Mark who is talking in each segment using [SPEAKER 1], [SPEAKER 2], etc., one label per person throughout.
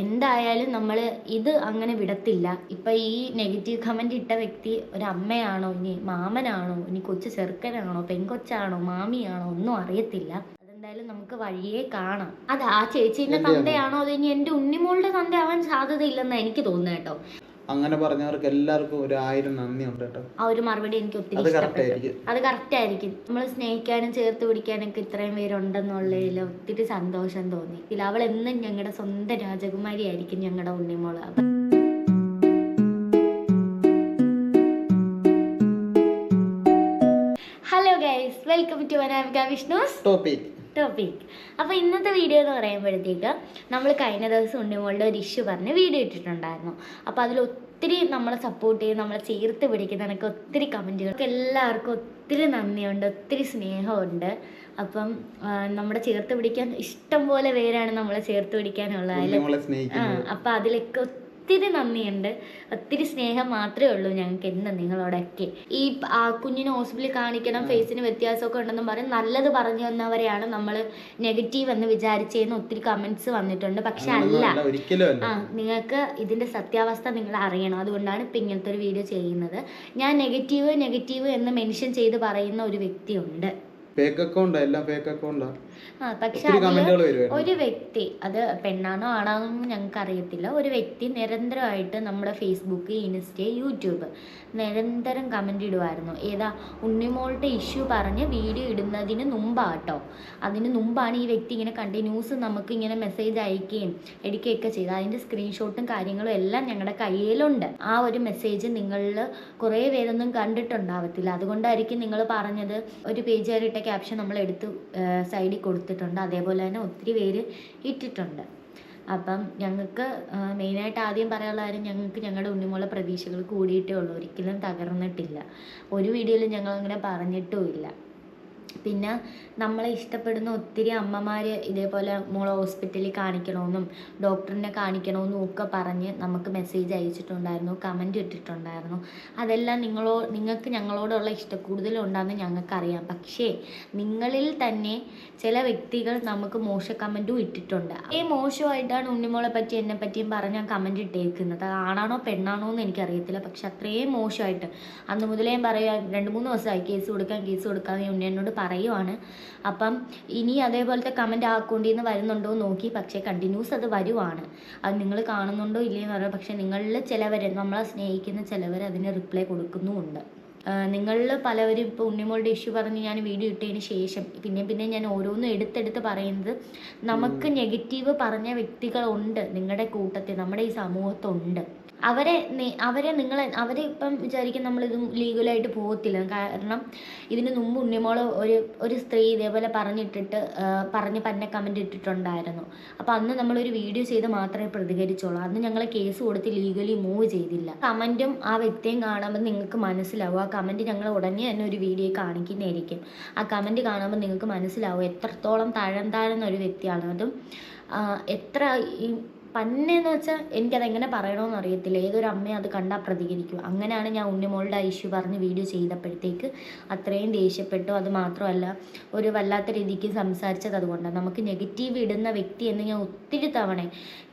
[SPEAKER 1] എന്തായാലും നമ്മൾ ഇത് അങ്ങനെ വിടത്തില്ല. ഇപ്പം ഈ നെഗറ്റീവ് കമന്റ് ഇട്ട വ്യക്തി ഒരു അമ്മയാണോ ഇനി മാമനാണോ ഇനി കൊച്ചു ചെറുക്കനാണോ പെൺകൊച്ചാണോ മാമിയാണോ ഒന്നും അറിയത്തില്ല. അതെന്തായാലും നമുക്ക് വഴിയെ കാണാം. അത് ആ
[SPEAKER 2] ചേച്ചീന്റെ
[SPEAKER 1] തന്തയാണോ അത് ഇനി എന്റെ ഉണ്ണിമോളുടെ തന്തയാവാൻ സാധ്യതയില്ലെന്നാണ് എനിക്ക് തോന്നുന്നത് കേട്ടോ.
[SPEAKER 2] അങ്ങനെ പറഞ്ഞവർക്ക് എല്ലാവർക്കും ഒരു ആയിരം നന്ദി ഉണ്ട് കേട്ടോ.
[SPEAKER 1] ആ ഒരു മറുപടി എനിക്ക് ഒത്തിരി
[SPEAKER 2] അത് കറക്റ്റ്
[SPEAKER 1] ഇഷ്ടപ്പെട്ടു.
[SPEAKER 2] ആയിരിക്കും.
[SPEAKER 1] അത് കറക്റ്റ് ആയിരിക്കും. നമ്മൾ സ്നേഹിക്കാനും ചേർത്ത് പിടിക്കാനൊക്കെ ഇത്രയും പേരുണ്ടെന്നുള്ളതിൽ ഒത്തിരി സന്തോഷം തോന്നി. ഇതിൽ അവൾ എന്നും ഞങ്ങളുടെ സ്വന്തം രാജകുമാരി ആയിരിക്കും ഞങ്ങളുടെ ഉണ്ണിമോൾ. അപ്പം hello guys welcome to Anamika Vishnu's
[SPEAKER 2] topic
[SPEAKER 1] topic അപ്പോൾ ഇന്നത്തെ വീഡിയോ എന്ന് പറയുമ്പോഴത്തേക്ക് നമ്മൾ കഴിഞ്ഞ ദിവസം ഉണ്ണിമോളുടെ ഒരു ഇഷ്യൂ പറഞ്ഞ് വീഡിയോ ഇട്ടിട്ടുണ്ടായിരുന്നു. അപ്പോൾ അതിൽ ഒത്തിരി നമ്മളെ സപ്പോർട്ട് ചെയ്ത് നമ്മളെ ചേർത്ത് പിടിക്കുന്നതിനൊക്കെ ഒത്തിരി കമന്റുകൾ എല്ലാവർക്കും ഒത്തിരി നന്ദിയുണ്ട് ഒത്തിരി സ്നേഹമുണ്ട്. അപ്പം നമ്മുടെ ചേർത്ത് പിടിക്കാൻ ഇഷ്ടം പോലെ പേരാണ് നമ്മളെ ചേർത്ത് പിടിക്കാനുള്ളത് അപ്പം അതിലൊക്കെ ഒത്തിരി നന്ദിയുണ്ട്. ഒത്തിരി സ്നേഹം മാത്രമേ ഉള്ളൂ ഞങ്ങൾക്ക് എന്ന് നിങ്ങളോടൊക്കെ. ഈ ആ കുഞ്ഞിനെ ഹോസ്പിറ്റലിൽ കാണിക്കണം ഫേസിന് വ്യത്യാസമൊക്കെ ഉണ്ടെന്നും പറയും നല്ലത് പറഞ്ഞു വന്നവരെയാണ് നമ്മൾ നെഗറ്റീവ് എന്ന് വിചാരിച്ചതെന്ന് ഒത്തിരി കമന്റ്സ് വന്നിട്ടുണ്ട്. പക്ഷെ അല്ല. ആ നിങ്ങൾക്ക് ഇതിന്റെ സത്യാവസ്ഥ നിങ്ങൾ അറിയണം. അതുകൊണ്ടാണ് ഇപ്പം ഇങ്ങനത്തെ ഒരു വീഡിയോ ചെയ്യുന്നത്. ഞാൻ നെഗറ്റീവ് നെഗറ്റീവ് എന്ന് മെൻഷൻ ചെയ്ത് പറയുന്ന ഒരു വ്യക്തിയുണ്ട്.
[SPEAKER 2] ഫേക്ക് അക്കൗണ്ടാ എല്ലാം ഫേക്ക് അക്കൗണ്ടാ
[SPEAKER 1] ആ. പക്ഷെ
[SPEAKER 2] ഒത്തിരി അതിൽ
[SPEAKER 1] ഒരു വ്യക്തി അത് പെണ്ണാണോ ആണാണോ ഞങ്ങൾക്ക് അറിയത്തില്ല. ഒരു വ്യക്തി നിരന്തരമായിട്ട് നമ്മുടെ ഫേസ്ബുക്ക് ഇൻസ്റ്റ യൂട്യൂബ് നിരന്തരം കമന്റ് ഇടുമായിരുന്നു ഏതാ ഉണ്ണിമോളുടെ ഇഷ്യൂ പറഞ്ഞ് വീഡിയോ ഇടുന്നതിന് മുമ്പാട്ടോ. അതിന് മുമ്പാണ് ഈ വ്യക്തി ഇങ്ങനെ കണ്ടിന്യൂസ് നമുക്ക് ഇങ്ങനെ മെസ്സേജ് അയക്കുകയും എടുക്കുകയൊക്കെ ചെയ്ത് അതിന്റെ സ്ക്രീൻഷോട്ടും കാര്യങ്ങളും എല്ലാം ഞങ്ങളുടെ കയ്യിലുണ്ട്. ആ ഒരു മെസ്സേജ് നിങ്ങളിൽ കുറേ പേരൊന്നും കണ്ടിട്ടുണ്ടാവത്തില്ല. അതുകൊണ്ടായിരിക്കും നിങ്ങൾ പറഞ്ഞത് ഒരു പേജ് ഇട്ട ക്യാപ്ഷൻ നമ്മൾ എടുത്ത് സൈഡിൽ കൊടുത്തിട്ടുണ്ട്. അതേപോലെ തന്നെ ഒത്തിരി പേര് ഇട്ടിട്ടുണ്ട്. അപ്പം ഞങ്ങൾക്ക് മെയിനായിട്ട് ആദ്യം പറയാനുള്ള കാര്യം ഞങ്ങൾക്ക് ഞങ്ങളുടെ ഉണ്ണിമോളെ പ്രതീക്ഷകൾ കൂടിയിട്ടേ ഉള്ളൂ. ഒരിക്കലും തകർന്നിട്ടില്ല. ഒരു വീഡിയോയിലും ഞങ്ങൾ അങ്ങനെ പറഞ്ഞിട്ടുമില്ല പിന്നെ നമ്മളെ ഇഷ്ടപ്പെടുന്ന ഒത്തിരി അമ്മമാർ ഇതേപോലെ മോളെ ഹോസ്പിറ്റലിൽ കാണിക്കണമെന്നും ഡോക്ടറിനെ കാണിക്കണമെന്നും ഒക്കെ പറഞ്ഞ് നമുക്ക് മെസ്സേജ് അയച്ചിട്ടുണ്ടായിരുന്നു കമന്റ് ഇട്ടിട്ടുണ്ടായിരുന്നു. അതെല്ലാം നിങ്ങളോ നിങ്ങൾക്ക് ഞങ്ങളോടുള്ള ഇഷ്ടക്കൂടുതലുണ്ടെന്ന് ഞങ്ങൾക്കറിയാം. പക്ഷേ നിങ്ങളിൽ തന്നെ ചില വ്യക്തികൾ നമുക്ക് മോശ കമന്റും ഇട്ടിട്ടുണ്ട്. ഈ മോശമായിട്ടാണ് ഉണ്ണിമോളെ പറ്റി എന്നെ പറ്റിയും പറഞ്ഞ് ഞാൻ കമന്റ് ഇട്ടേക്കുന്നത്. ആണാണോ പെണ്ണാണോ എന്ന് എനിക്കറിയത്തില്ല. പക്ഷെ അത്രയും മോശമായിട്ട്. അന്ന് മുതലേ പറയുക പറയാം രണ്ട് മൂന്ന് ദിവസമായി കേസ് കൊടുക്കാൻ കേസ് കൊടുക്കാൻ ഉണ്ണി എന്നോട് പറയുവാണ്. അപ്പം ഇനി അതേപോലത്തെ കമന്റ് ആ അക്കൗണ്ടിൽ നിന്ന് വരുന്നുണ്ടോ എന്ന് നോക്കി. പക്ഷേ കണ്ടിന്യൂസ് അത് വരുവാണ്. അത് നിങ്ങൾ കാണുന്നുണ്ടോ ഇല്ലയെന്ന് പറയാം പക്ഷേ നിങ്ങളിൽ ചിലവർ നമ്മളെ സ്നേഹിക്കുന്ന ചിലവർ അതിന് റിപ്ലൈ കൊടുക്കുന്നുമുണ്ട്. നിങ്ങളിൽ പലവരും ഇപ്പോൾ ഉണ്ണിമോളുടെ ഇഷ്യൂ പറഞ്ഞ് ഞാൻ വീഡിയോ ഇട്ടതിന് ശേഷം പിന്നെ പിന്നെ ഞാൻ ഓരോന്നും എടുത്തെടുത്ത് പറയുന്നത് നമുക്ക് നെഗറ്റീവ് പറഞ്ഞ വ്യക്തികളുണ്ട് നിങ്ങളുടെ കൂട്ടത്തിൽ നമ്മുടെ ഈ സമൂഹത്തുണ്ട്. അവരെ അവരെ നിങ്ങൾ അവരെ ഇപ്പം വിചാരിക്കും നമ്മളിത് ലീഗലായിട്ട് പോകത്തില്ല. കാരണം ഇതിന് മുമ്പ് ഉണ്ണിമോൾ ഒരു ഒരു സ്ത്രീ ഇതേപോലെ പറഞ്ഞിട്ടിട്ട് പറഞ്ഞ് പന്നെ കമന്റ് ഇട്ടിട്ടുണ്ടായിരുന്നു. അപ്പോൾ അന്ന് നമ്മളൊരു വീഡിയോ ചെയ്ത് മാത്രമേ പ്രതികരിച്ചുള്ളൂ. അന്ന് ഞങ്ങൾ കേസ് കൊടുത്ത് ലീഗലി മൂവ് ചെയ്തില്ല. കമന്റും ആ വ്യക്തിയും കാണുമ്പോൾ നിങ്ങൾക്ക് മനസ്സിലാവും. ആ കമന്റ് ഞങ്ങൾ ഉടനെ തന്നെ ഒരു വീഡിയോ കാണിക്കുന്നതായിരിക്കും. ആ കമന്റ് കാണുമ്പോൾ നിങ്ങൾക്ക് മനസ്സിലാവും എത്രത്തോളം താഴം താഴ്ന്ന ഒരു വ്യക്തിയാണ്. അതും എത്ര പന്നെന്ന് വെച്ചാൽ എനിക്കത് എങ്ങനെ പറയണമെന്ന് അറിയത്തില്ല. ഏതൊരു അമ്മയും അത് കണ്ടാൽ പ്രതികരിക്കും. അങ്ങനെയാണ് ഞാൻ ഉണ്ണിമോളുടെ ഇഷ്യൂ പറഞ്ഞ് വീഡിയോ ചെയ്തപ്പോഴത്തേക്ക് അത്രയും ദേഷ്യപ്പെട്ടു. അത് മാത്രമല്ല ഒരു വല്ലാത്ത രീതിക്ക് സംസാരിച്ചത് അതുകൊണ്ടാണ് നമുക്ക് നെഗറ്റീവ് ഇടുന്ന വ്യക്തി എന്ന് ഞാൻ ഒത്തിരി തവണ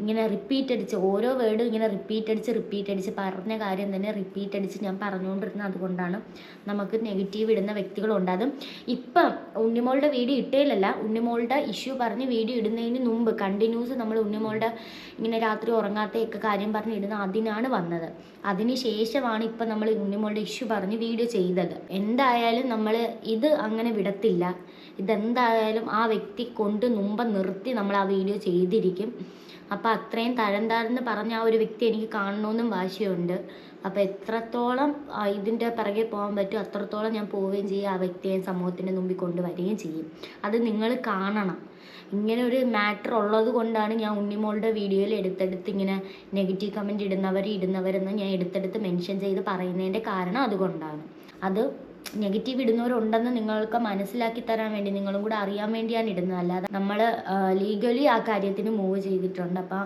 [SPEAKER 1] ഇങ്ങനെ റിപ്പീറ്റ് അടിച്ച് ഓരോ വേർഡും ഇങ്ങനെ റിപ്പീറ്റ് അടിച്ച് റിപ്പീറ്റ് അടിച്ച് പറഞ്ഞ കാര്യം തന്നെ റിപ്പീറ്റ് അടിച്ച് ഞാൻ പറഞ്ഞുകൊണ്ടിരുന്നത് അതുകൊണ്ടാണ് നമുക്ക് നെഗറ്റീവ് ഇടുന്ന വ്യക്തികളുണ്ട്. അതും ഇപ്പം ഉണ്ണിമോളുടെ വീഡിയോ ഇട്ടേലല്ല ഉണ്ണിമോളുടെ ഇഷ്യൂ പറഞ്ഞ് വീഡിയോ ഇടുന്നതിന് മുമ്പ് കണ്ടിന്യൂസ് നമ്മൾ ഉണ്ണിമോളുടെ ഇങ്ങനെ രാത്രി ഉറങ്ങാത്തയൊക്കെ കാര്യം പറഞ്ഞിരുന്ന അതിനാണ് വന്നത്. അതിന് ശേഷമാണ് ഇപ്പം നമ്മൾ ഉണ്ണിമോളുടെ ഇഷ്യൂ പറഞ്ഞ് വീഡിയോ ചെയ്തത്. എന്തായാലും നമ്മൾ ഇത് അങ്ങനെ വിടത്തില്ല. ഇതെന്തായാലും ആ വ്യക്തി കൊണ്ട് മുമ്പ് നിർത്തി നമ്മൾ ആ വീഡിയോ ചെയ്തിരിക്കും. അപ്പോൾ അത്രയും തരം താഴ്ന്ന് പറഞ്ഞ ആ ഒരു വ്യക്തി എനിക്ക് കാണണമെന്നും വാശിയുണ്ട്. അപ്പോൾ എത്രത്തോളം ഇതിന്റെ പിറകെ പോകാൻ പറ്റും അത്രത്തോളം ഞാൻ പോവുകയും ചെയ്യും ആ വ്യക്തിയെ സമൂഹത്തിന്റെ മുമ്പിൽ കൊണ്ടുവരികയും ചെയ്യും. അത് നിങ്ങൾ കാണണം. ഇങ്ങനെ ഒരു മാറ്റർ ഉള്ളത് കൊണ്ടാണ് ഞാൻ ഉണ്ണിമോളുടെ വീഡിയോയിൽ എടുത്തെടുത്ത് ഇങ്ങനെ നെഗറ്റീവ് കമന്റ് ഇടുന്നവർ ഇടുന്നവരെന്ന് ഞാൻ എടുത്തെടുത്ത് മെൻഷൻ ചെയ്ത് പറയുന്നതിന്റെ കാരണം അതുകൊണ്ടാണ്. അത് നെഗറ്റീവ് ഇടുന്നവരുണ്ടെന്ന് നിങ്ങൾക്ക് മനസ്സിലാക്കി തരാൻ വേണ്ടി നിങ്ങളും കൂടെ അറിയാൻ വേണ്ടിയാണ് ഇടുന്നത്. അല്ലാതെ നമ്മൾ ലീഗലി ആ കാര്യത്തിന് മൂവ് ചെയ്തിട്ടുണ്ട്. അപ്പം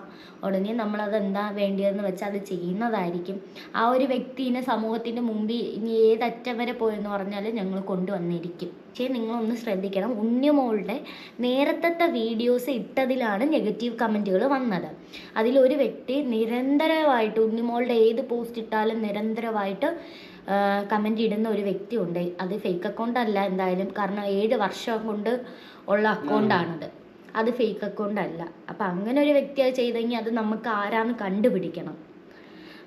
[SPEAKER 1] ഉടനെ നമ്മളത് എന്താ വേണ്ടിയതെന്ന് വെച്ചാൽ അത് ചെയ്യുന്നതായിരിക്കും. ആ ഒരു വ്യക്തിനെ സമൂഹത്തിന്റെ മുമ്പിൽ ഇനി ഏതറ്റം വരെ പോയെന്ന് പറഞ്ഞാൽ ഞങ്ങൾ കൊണ്ടുവന്നിരിക്കും. പക്ഷേ നിങ്ങളൊന്ന് ശ്രദ്ധിക്കണം. ഉണ്ണിമോളുടെ നേരത്തെ വീഡിയോസ് ഇട്ടതിലാണ് നെഗറ്റീവ് കമന്റുകൾ വന്നത്. അതിലൊരു വ്യക്തി നിരന്തരമായിട്ട് ഉണ്ണിമോളുടെ ഏത് പോസ്റ്റ് ഇട്ടാലും നിരന്തരമായിട്ട് കമന്റ് ഇടുന്ന ഒരു വ്യക്തിയുണ്ട് അത് ഫേക്ക് അക്കൗണ്ട് അല്ല എന്തായാലും കാരണം ഏഴ് വർഷം കൊണ്ട് ഉള്ള അക്കൗണ്ടാണത് അത് ഫേക്ക് അക്കൗണ്ട് അല്ല. അപ്പം അങ്ങനെ ഒരു വ്യക്തി അത് ചെയ്തെങ്കിൽ അത് നമുക്ക് ആരാന്ന് കണ്ടുപിടിക്കണം.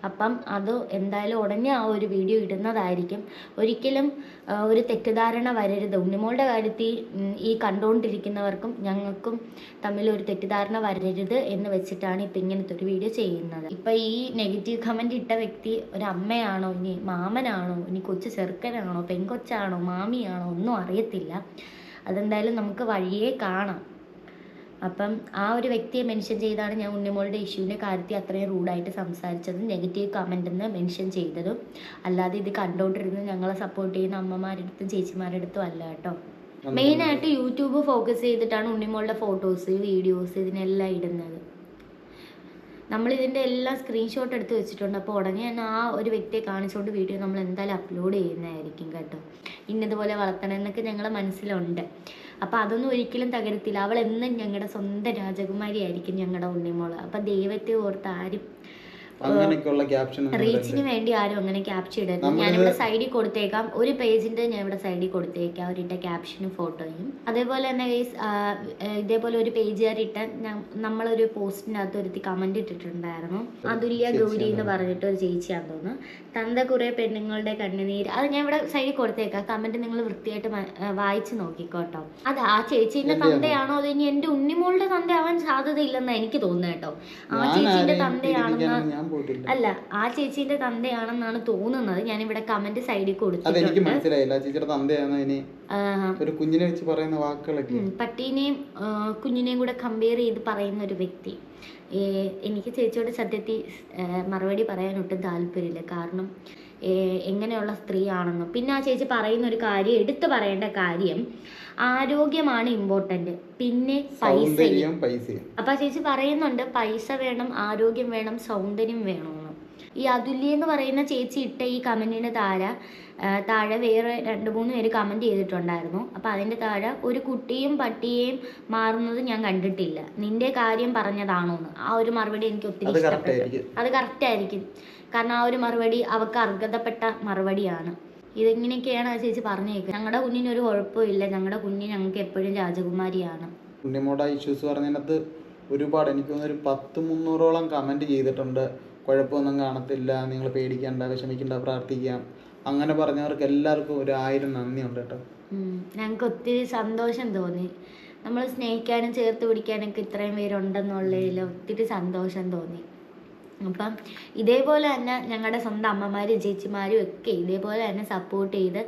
[SPEAKER 1] അപ്പം അത് എന്തായാലും ഉടനെ ആ ഒരു വീഡിയോ ഇടുന്നതായിരിക്കും. ഒരിക്കലും ഒരു തെറ്റിദ്ധാരണ വരരുത്. ഉണ്ണിമോളുടെ കാര്യത്തിൽ ഈ കണ്ടുകൊണ്ടിരിക്കുന്നവർക്കും ഞങ്ങൾക്കും തമ്മിൽ ഒരു തെറ്റിദ്ധാരണ വരരുത് എന്ന് വെച്ചിട്ടാണ് ഇപ്പം ഇങ്ങനത്തെ ഒരു വീഡിയോ ചെയ്യുന്നത്. ഇപ്പം ഈ നെഗറ്റീവ് കമന്റ് ഇട്ട വ്യക്തി ഒരു അമ്മയാണോ ഇനി മാമനാണോ ഇനി കൊച്ചു ചെറുക്കനാണോ പെൺകൊച്ചാണോ മാമിയാണോ ഒന്നും അറിയത്തില്ല. അതെന്തായാലും നമുക്ക് വഴിയേ കാണാം. അപ്പം ആ ഒരു വ്യക്തിയെ മെൻഷൻ ചെയ്താണ് ഞാൻ ഉണ്ണിമോളുടെ ഇഷ്യൂവിന്റെ കാര്യത്തിൽ അത്രയും റൂഡായിട്ട് സംസാരിച്ചതും നെഗറ്റീവ് കമന്റ് എന്ന് മെൻഷൻ ചെയ്തതും. അല്ലാതെ ഇത് കണ്ടോണ്ടിരുന്ന് ഞങ്ങളെ സപ്പോർട്ട് ചെയ്യുന്ന അമ്മമാരുടെ അടുത്തും ചേച്ചിമാരുടെ അടുത്തും അല്ല കേട്ടോ മെയിനായിട്ട് യൂട്യൂബ് ഫോക്കസ് ചെയ്തിട്ടാണ് ഉണ്ണിമോളുടെ ഫോട്ടോസ് വീഡിയോസ് ഇതിനെല്ലാം ഇടുന്നത്. നമ്മൾ ഇതിന്റെ എല്ലാം സ്ക്രീൻഷോട്ട് എടുത്ത് വെച്ചിട്ടുണ്ട്. അപ്പോൾ ഉടനെ തന്നെ ആ ഒരു വ്യക്തിയെ കാണിച്ചുകൊണ്ട് വീഡിയോ നമ്മൾ എന്തായാലും അപ്ലോഡ് ചെയ്യുന്നതായിരിക്കും കേട്ടോ. ഇന്നതുപോലെ വളർത്തണം എന്നൊക്കെ ഞങ്ങളുടെ മനസ്സിലുണ്ട്. അപ്പോൾ അതൊന്നും ഒരിക്കലും തകരത്തില്ല. അവൾ എന്നും ഞങ്ങളുടെ സ്വന്തം രാജകുമാരി ആയിരിക്കും ഞങ്ങളുടെ ഉണ്ണിമോൾ. അപ്പോൾ ദൈവത്തെ ഓർത്ത് ആരും
[SPEAKER 2] അങ്ങനെയൊക്കെയുള്ള ക്യാപ്ഷൻ
[SPEAKER 1] റീച്ചിന് വേണ്ടി ആരും അങ്ങനെ ക്യാപ്ഷൻ ഇടരുത്.
[SPEAKER 2] ഞാൻ
[SPEAKER 1] ഞാനിവിടെ സൈഡിൽ കൊടുത്തേക്കാം. ഒരു പേജിന്റെ ഞാൻ ഇവിടെ സൈഡിൽ കൊടുത്തേക്കാം. അവരിട്ട ക്യാപ്ഷനും ഫോട്ടോയും അതേപോലെ തന്നെ ഇതേപോലെ ഒരു പേജുകാരിട്ട നമ്മളൊരു പോസ്റ്റിനകത്ത് ഒരുത്തി കമന്റ് ഇട്ടിട്ടുണ്ടായിരുന്നു. അതുല്യ ഗൗരി എന്ന് പറഞ്ഞിട്ട് ഒരു ചേച്ചിയാന്ന് തോന്നുന്നു. തന്ത കുറെ പെണ്ണുങ്ങളുടെ കണ്ണുനീര്. അത് ഞാൻ ഇവിടെ സൈഡിൽ കൊടുത്തേക്കാം. കമന്റ് നിങ്ങൾ വൃത്തിയായിട്ട് വായിച്ചു നോക്കിക്കോട്ടോ. അത് ആ ചേച്ചീന്റെ? തന്തയാണോ? അത് ഇനി എന്റെ ഉണ്ണിമോളുടെ തന്തയാവാൻ സാധ്യതയില്ലെന്ന് എനിക്ക് തോന്നുന്നത് കേട്ടോ. ആ ചേച്ചീന്റെ തന്തയാണെന്ന്
[SPEAKER 2] പോയിട്ടില്ല.
[SPEAKER 1] അല്ല ആ ചേച്ചിന്റെ തന്തയാണെന്നാണ് തോന്നുന്നത്. ഞാൻ ഇവിടെ കമന്റ് സൈഡിൽ
[SPEAKER 2] അതെനിക്ക്
[SPEAKER 1] കൊടുത്തിട്ടുണ്ട്
[SPEAKER 2] മനസ്സിലായില്ല ചേച്ചിയുടെ തന്തയാണ് ഇനി ഒരു കുഞ്ഞിനെ വെച്ച് പറയുന്ന വാക്കുകളൊക്കെ.
[SPEAKER 1] പട്ടീനെയും കുഞ്ഞിനെയും കൂടെ കമ്പയർ ചെയ്ത് പറയുന്ന ഒരു വ്യക്തി. എനിക്ക് ചേച്ചിയോട് സത്യത്തിൽ മറുപടി പറയാൻ ഒട്ടും താല്പര്യമില്ല. കാരണം എങ്ങനെയുള്ള സ്ത്രീയാണെന്നും. പിന്നെ ആ ചേച്ചി പറയുന്ന ഒരു കാര്യം എടുത്തു പറയേണ്ട കാര്യം ആരോഗ്യമാണ് ഇമ്പോർട്ടന്റ് പിന്നെ പൈസയും. അപ്പൊ ആ ചേച്ചി പറയുന്നുണ്ട് പൈസ വേണം ആരോഗ്യം വേണം സൗന്ദര്യം വേണമെന്ന് ഈ അതുല്യ എന്ന് പറയുന്ന ചേച്ചി ഇട്ട ഈ കമന്റിന്റെ താഴെ താഴെ വേറെ രണ്ട് മൂന്ന് പേര് കമന്റ് ചെയ്തിട്ടുണ്ടായിരുന്നു. അപ്പോൾ അതിന്റെ താഴെ ഒരു കുട്ടിയും പട്ടിയെയും മാറുന്നത് ഞാൻ കണ്ടിട്ടില്ല. നിന്റെ കാര്യം പറഞ്ഞതാണോന്ന്. ആ ഒരു മറുപടി എനിക്ക് ഒത്തിരി ഇഷ്ടപ്പെട്ടു. അത് കറക്റ്റ് ആയിരിക്കും. കാരണം ആ ഒരു മറുപടി അവർക്ക് അർഹതപ്പെട്ട മറുപടിയാണ്. ഇതെങ്ങനെയൊക്കെയാണ് ആ ചേച്ചി പറഞ്ഞേക്കുന്നത്? ഞങ്ങളുടെ കുഞ്ഞിന് ഒരു കുഴപ്പമില്ല ഞങ്ങളുടെ കുഞ്ഞ് ഞങ്ങൾക്ക് എപ്പോഴും രാജകുമാരിയാണ്.
[SPEAKER 2] ഉണ്ണിമോട ഇഷ്യൂസ് പറഞ്ഞതിനകത്ത് ഒരുപാട് എനിക്ക് തോന്നുന്നു ഒരു പത്ത് മുന്നൂറോളം കമന്റ് ചെയ്തിട്ടുണ്ട്. കുഴപ്പമൊന്നും കാണത്തില്ല നിങ്ങൾ പേടിക്കണ്ട വിഷമിക്കണ്ട പ്രാർത്ഥിക്കാം അങ്ങനെ പറഞ്ഞവർക്ക് എല്ലാവർക്കും ഒരു ആയിരം നന്ദിയുണ്ട് കേട്ടോ.
[SPEAKER 1] ഞങ്ങൾക്ക് ഒത്തിരി സന്തോഷം തോന്നി. നമ്മൾ സ്നേഹിക്കാനും ചേർത്ത് പിടിക്കാനൊക്കെ ഇത്രയും പേരുണ്ടെന്നുള്ളതിൽ ഒത്തിരി സന്തോഷം തോന്നി. അപ്പം ഇതേപോലെ തന്നെ ഞങ്ങളുടെ സ്വന്തം അമ്മമാരും ചേച്ചിമാരും ഒക്കെ ഇതേപോലെ തന്നെ സപ്പോർട്ട് ചെയ്ത്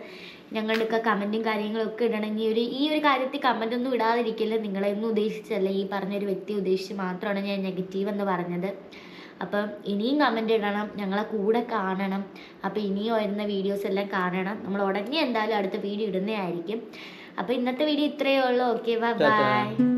[SPEAKER 1] ഞങ്ങളുടെയൊക്കെ കമന്റും കാര്യങ്ങളും ഒക്കെ ഇടണമെങ്കിൽ ഒരു ഈ ഒരു കാര്യത്തിൽ കമന്റ് ഒന്നും ഇടാതിരിക്കില്ല നിങ്ങളെയൊന്നും ഉദ്ദേശിച്ചല്ല ഈ പറഞ്ഞൊരു വ്യക്തി ഉദ്ദേശിച്ച് മാത്രമാണ് ഞാൻ നെഗറ്റീവ് എന്ന് പറഞ്ഞത്. അപ്പം ഇനിയും കമന്റ് ഇടണം ഞങ്ങളെ കൂടെ കാണണം. അപ്പോൾ ഇനിയും വരുന്ന വീഡിയോസ് എല്ലാം കാണണം. നമ്മൾ ഉടനെ എന്തായാലും അടുത്ത വീഡിയോ ഇടുന്നതായിരിക്കും. അപ്പോൾ ഇന്നത്തെ വീഡിയോ ഇത്രയേ ഉള്ളൂ. Okay bye bye